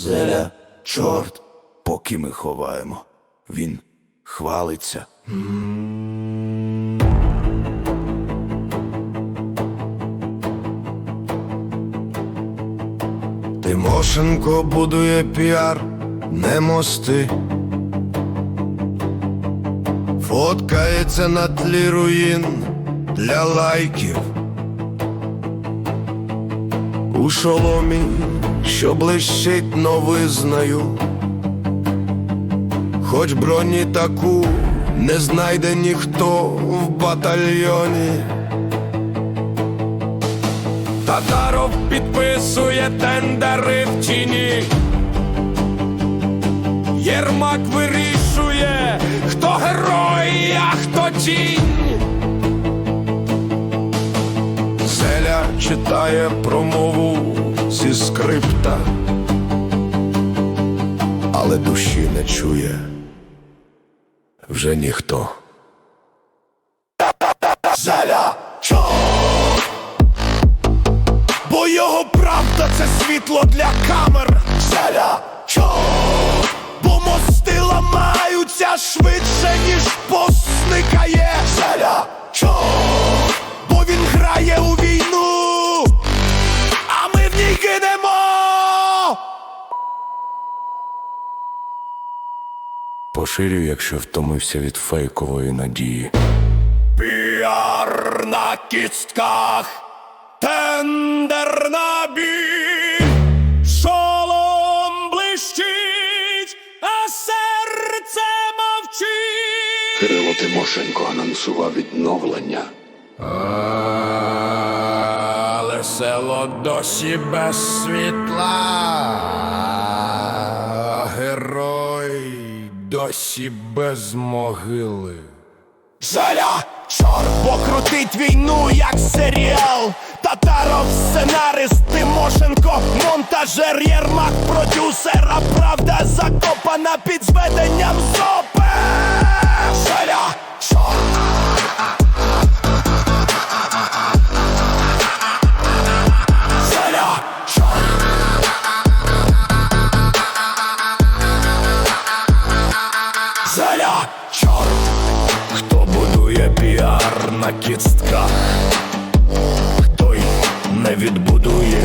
Зеля, чорт, поки ми ховаємо. Він хвалиться. Тимошенко будує піар, не мости. Фоткається на тлі руїн для лайків. У шоломі, що блищить новизнаю. Хоч броні таку не знайде ніхто в батальйоні. Татаров підписує тендери в тіні. Єрмак вирішує, хто герой, а хто тінь. Читає промову зі скрипта, але душі не чує вже ніхто. Зеля чо? Бо його правда це світло для камер. Зеля чо? Бо мости ламаються швидше, ніж пост зникає. Поширю, якщо втомився від фейкової надії. Піар на кістках, тендер на біль, шолом блищить, а серце мовчить. Кирило Тимошенко анонсував відновлення. Але село досі без світла. Герой досі без могили. Жаля, чорт покрутить війну, як серіал. Татаров, сценарист, Тимошенко, монтажер, Єрмак, продюсер, а правда закопана під зведенням зопе. Заля, чорт. Хто будує піар на кістках, той не відбудує